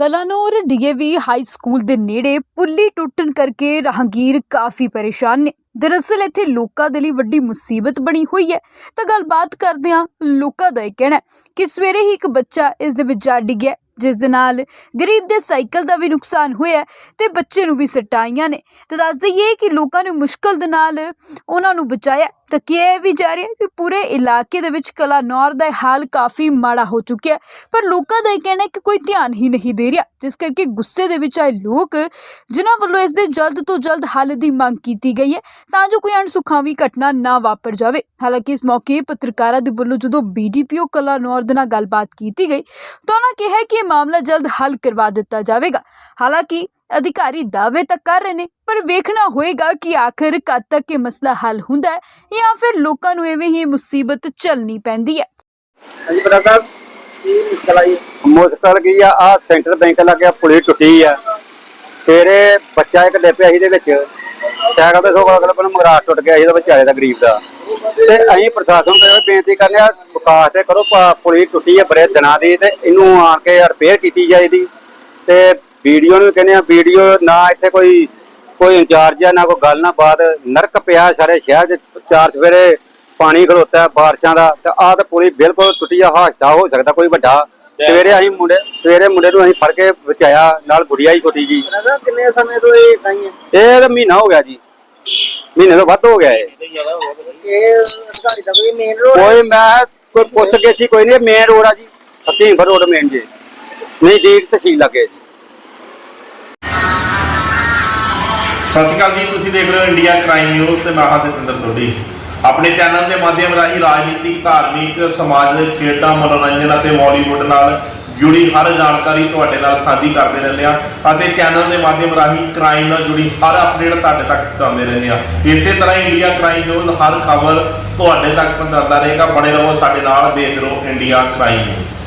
Kalanaur DAV high school ਦੇ ਨੇੜੇ ਪੁੱਲੀ ਟੁੱਟਣ ਕਰਕੇ ਰਾਹਗੀਰ ਕਾਫੀ ਪਰੇਸ਼ਾਨ ਨੇ। ਦਰਅਸਲ ਇੱਥੇ ਲੋਕਾਂ ਦੇ ਲਈ ਵੱਡੀ ਮੁਸੀਬਤ ਬਣੀ ਹੋਈ ਹੈ। ਤਾਂ ਗੱਲਬਾਤ ਕਰਦੇ ਹਾਂ ਲੋਕਾਂ ਦਾ ਇਹ ਕਹਿਣਾ ਹੈ ਕਿ ਸਵੇਰੇ ਹੀ ਇੱਕ ਬੱਚਾ ਇਸ ਦੇ ਵਿੱਚ ਜਾ ਡਿੱਗਿਆ, ਜਿਸ ਦੇ ਨਾਲ ਗਰੀਬ ਦੇ ਸਾਈਕਲ ਦਾ ਵੀ ਨੁਕਸਾਨ ਹੋਇਆ ਹੈ ਤੇ ਬੱਚੇ ਨੂੰ ਵੀ ਸਟਾਈਆਂ ਨੇ। ਤੇ ਦੱਸ ਦਈਏ ਕਿ ਲੋਕਾਂ ਨੇ ਮੁਸ਼ਕਲ ਦੇ ਨਾਲ ਉਹਨਾਂ ਨੂੰ ਬਚਾਇਆ ਤਾਂ ਕਿਹਾ ਵੀ ਜਾ ਰਿਹਾ ਕਿ ਪੂਰੇ ਇਲਾਕੇ ਦੇ ਵਿੱਚ ਕਲਾਨੌਰ ਦਾ ਇਹ ਹਾਲ ਕਾਫੀ ਮਾੜਾ ਹੋ ਚੁੱਕਿਆ ਪਰ ਲੋਕਾਂ ਦਾ ਇਹ ਕਹਿਣਾ ਹੈ ਕਿ ਕੋਈ ਧਿਆਨ ਹੀ ਨਹੀਂ ਦੇ ਰਿਹਾ। ਜਿਸ ਕਰਕੇ ਗੁੱਸੇ ਦੇ ਵਿੱਚ ਆਏ ਲੋਕ, ਜਿਨ੍ਹਾਂ ਵੱਲੋਂ ਇਸ ਦੇ ਜਲਦ ਤੋਂ ਜਲਦ ਹੱਲ ਦੀ ਮੰਗ ਕੀਤੀ ਗਈ ਹੈ, ਤਾਂ ਜੋ ਕੋਈ ਅਣਸੁਖਾਵੀ ਘਟਨਾ ਨਾ ਵਾਪਰ ਜਾਵੇ। ਹਾਲਾਂਕਿ ਇਸ ਮੌਕੇ ਪੱਤਰਕਾਰਾਂ ਦੇ ਵੱਲੋਂ ਜਦੋਂ ਬੀਡੀਪੀਓ ਕਲਾਨੌਰ ਦੇ ਨਾਲ ਗੱਲਬਾਤ ਕੀਤੀ ਗਈ, ਤਾਂ ਉਹਨਾਂ ਕਿਹਾ ਕਿ ਇਹ ਮਾਮਲਾ ਜਲਦ ਹੱਲ ਕਰਵਾ ਦਿੱਤਾ ਜਾਵੇਗਾ। ਹਾਲਾਂਕਿ ਅਧਿਕਾਰੀ ਦਾਅਵੇ ਤਾਂ ਕਰ ਰਹੇ ਨੇ ਪਰ ਵੇਖਣਾ ਹੋਏਗਾ ਕਿ ਆਖਰ ਕਦ ਤੱਕ ਇਹ ਮਸਲਾ ਹੱਲ ਹੁੰਦਾ ਹੈ ਜਾਂ ਫਿਰ ਲੋਕਾਂ ਨੂੰ ਐਵੇਂ ਹੀ ਮੁਸੀਬਤ ਝੱਲਣੀ ਪੈਂਦੀ ਹੈ। ਹਾਂਜੀ ਬੜਾ ਸਾਹਿਬ ਕੀ ਮੁਸ਼ਕਲ ਆਈ ਮੁਸ਼ਕਲ ਕੀ ਆ? ਆ ਸੈਂਟਰਲ ਬੈਂਕ ਲੱਗੇ ਪੁਲੀ ਟੁੱਟੀ ਆ। ਸਵੇਰੇ ਬੱਚਾ ਇੱਕ ਡਿੱਪਿਆ ਸੀ ਦੇ ਵਿੱਚ। ਸਾਈਕਲ ਤੇ ਸੋਕਲ ਅਗਲੇ ਨੂੰ ਮਗਰਾਟ ਟੁੱਟ ਗਿਆ ਸੀ ਇਹਦਾ ਵਿਚਾਰੇ ਦਾ ਗਰੀਬ ਦਾ। ਤੇ ਅਸੀਂ ਪ੍ਰਸ਼ਾਸਨ ਨੂੰ ਇਹ ਬੇਨਤੀ ਕਰਨੇ ਆ ਵਿਕਾਸ ਤੇ ਕਰੋ ਪ- ਪੁਲੀ ਟੁੱਟੀ ਆ ਬੜੇ ਦਿਨਾਂ ਦੀ ਤੇ ਇਹਨੂੰ ਆਣ ਕੇ ਰਿਪੇਅਰ ਕੀਤੀ ਜਾਏਦੀ ਤੇ ਵੀਡੀਓ ਨੂੰ ਕਹਿੰਦੇ ਆ ਵੀਡੀਓ ਨਾ ਇੱਥੇ ਕੋਈ ਕੋਈ ਇੰਚਾਰਜ ਆ ਨਾ ਕੋਈ ਗੱਲ ਨਾ ਬਾਤ। ਨਰਕ ਪਿਆ ਸਾਰੇ ਸ਼ਹਿਰ ਚ। ਚਾਰ ਸਵੇਰੇ ਪਾਣੀ ਖਲੋਤਾ ਹੈ ਬਾਰਿਸ਼ਾਂ ਦਾ ਤੇ ਆਹ ਤੇ ਪੁਲੀ ਬਿਲਕੁਲ ਟੁੱਟੀ ਆ ਹਾਦਸਾ ਹੋ ਸਕਦਾ ਕੋਈ ਵੱਡਾ। ਸਵੇਰੇ ਅਸੀਂ ਮੁੰਡੇ ਸਵੇਰੇ ਮੁੰਡੇ ਨੂੰ ਅਸੀਂ ਫੜ ਕੇ ਬਚਾਇਆ ਨਾਲ ਗੁੜੀਆ ਹੀ ਛੋਟੀ ਜੀ। ਕਿੰਨੇ ਸਮੇਂ ਤੋਂ ਇਹ ਇਦਾਂ ਹੀ ਹੈ? ਇਹ ਤਾਂ ਮਹੀਨਾ ਹੋ ਗਿਆ ਜੀ। ਮਹੀਨੇ ਤੋਂ ਵੱਧ ਹੋ ਗਿਆ ਇਹ। ਇਹ ਅਧਿਕਾਰੀ ਦਾ ਕੋਈ ਮੇਨ ਰੋਡ ਕੋਈ ਮੈਂ ਕੋਈ ਪੁੱਛ ਕੇ ਸੀ ਕੋਈ ਨਹੀਂ ਮੇਨ ਰੋਡ ਆ ਜੀ। ਹਕੀਮਪੁਰ ਰੋਡ ਮੇਨ ਜੀ। ਨਹੀਂ ਦੀਕ ਤਹਿਸੀਲ ਲੱਗੇ ਜੀ। ਸਤਿ ਸ਼੍ਰੀ ਅਕਾਲ ਜੀ, ਤੁਸੀਂ ਦੇਖ ਰਹੇ ਹੋ ਇੰਡੀਆ ਕ੍ਰਾਈਮ ਨਿਊਜ਼ ਤੇ ਮੈਂ ਹਾਂ ਜਤਿੰਦਰ ਸੋਢੀ। ਆਪਣੇ ਚੈਨਲ ਦੇ ਮਾਧਿਅਮ ਰਾਹੀਂ ਰਾਜਨੀਤਿਕ, ਧਾਰਮਿਕ ਸਮਾਜਿਕ ਖੇਡਾਂ, ਮਨੋਰੰਜਨ ਅਤੇ ਬਾਲੀਵੁੱਡ ਨਾਲ ਜੁੜੀ ਹਰ ਜਾਣਕਾਰੀ ਤੁਹਾਡੇ ਨਾਲ ਸਾਂਝੀ ਕਰਦੇ ਰਹਿੰਦੇ ਆ ਅਤੇ ਚੈਨਲ ਦੇ ਮਾਧਿਅਮ ਰਾਹੀਂ ਕ੍ਰਾਈਮ ਨਾਲ ਜੁੜੀ ਹਰ ਅਪਡੇਟ ਤੁਹਾਡੇ ਤੱਕ ਪਹੁੰਚਾਉਂਦੇ ਰਹਿੰਦੇ ਆ ਇਸੇ ਤਰ੍ਹਾਂ ਹੀ ਇੰਡੀਆ ਕ੍ਰਾਈਮ ਨਿਊਜ਼ ਹਰ ਖਬਰ ਤੁਹਾਡੇ ਤੱਕ ਪਹੁੰਚਾਉਂਦਾ ਰਹੇਗਾ। ਬਣੇ ਰਹੋ ਸਾਡੇ ਨਾਲ, ਦੇਖਦੇ ਰਹੋ ਇੰਡੀਆ ਕ੍ਰਾਈਮ ਨਿਊਜ਼।